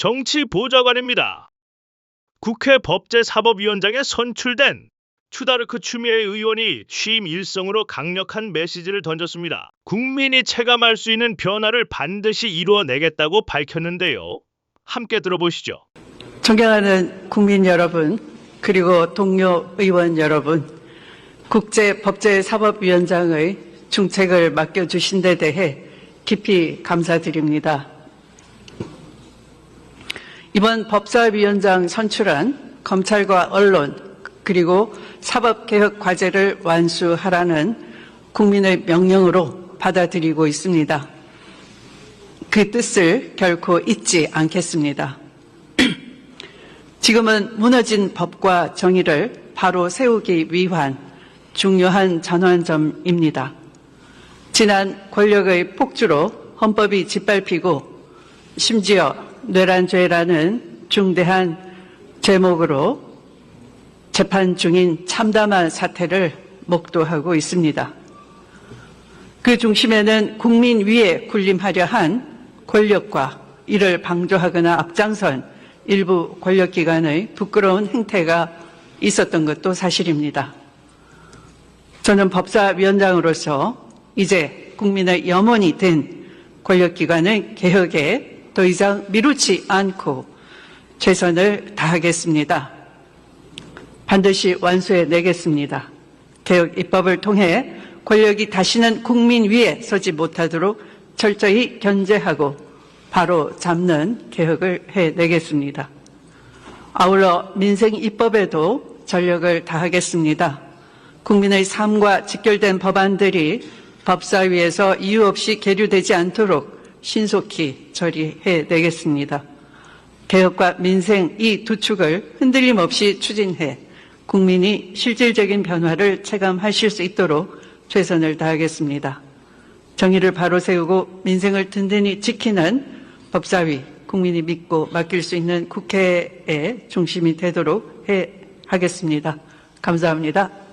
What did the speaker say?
정치보좌관입니다. 국회 법제사법위원장에 선출된 추다르크 추미애 의원이 취임 일성으로 강력한 메시지를 던졌습니다. 국민이 체감할 수 있는 변화를 반드시 이루어내겠다고 밝혔는데요. 함께 들어보시죠. 존경하는 국민 여러분, 그리고 동료 의원 여러분, 국제법제사법위원장의 중책을 맡겨주신 데 대해 깊이 감사드립니다. 이번 법사위원장 선출안 검찰과 언론 그리고 사법개혁 과제를 완수하라는 국민의 명령으로 받아들이고 있습니다. 그 뜻을 결코 잊지 않겠습니다. 지금은 무너진 법과 정의를 바로 세우기 위한 중요한 전환점입니다. 지난 권력의 폭주로 헌법이 짓밟히고 심지어 뇌란죄라는 중대한 제목으로 재판 중인 참담한 사태를 목도하고 있습니다. 그 중심에는 국민 위에 군림하려 한 권력과 이를 방조하거나 앞장선 일부 권력기관의 부끄러운 행태가 있었던 것도 사실입니다. 저는 법사위원장으로서 이제 국민의 염원이 된 권력기관의 개혁에 더 이상 미루지 않고 최선을 다하겠습니다. 반드시 완수해 내겠습니다. 개혁 입법을 통해 권력이 다시는 국민 위에 서지 못하도록 철저히 견제하고 바로 잡는 개혁을 해내겠습니다. 아울러 민생 입법에도 전력을 다하겠습니다. 국민의 삶과 직결된 법안들이 법사위에서 이유 없이 계류되지 않도록 신속히 처리해 내겠습니다. 개혁과 민생 이 두 축을 흔들림 없이 추진해 국민이 실질적인 변화를 체감하실 수 있도록 최선을 다하겠습니다. 정의를 바로 세우고 민생을 든든히 지키는 법사위, 국민이 믿고 맡길 수 있는 국회의 중심이 되도록 해 하겠습니다. 감사합니다.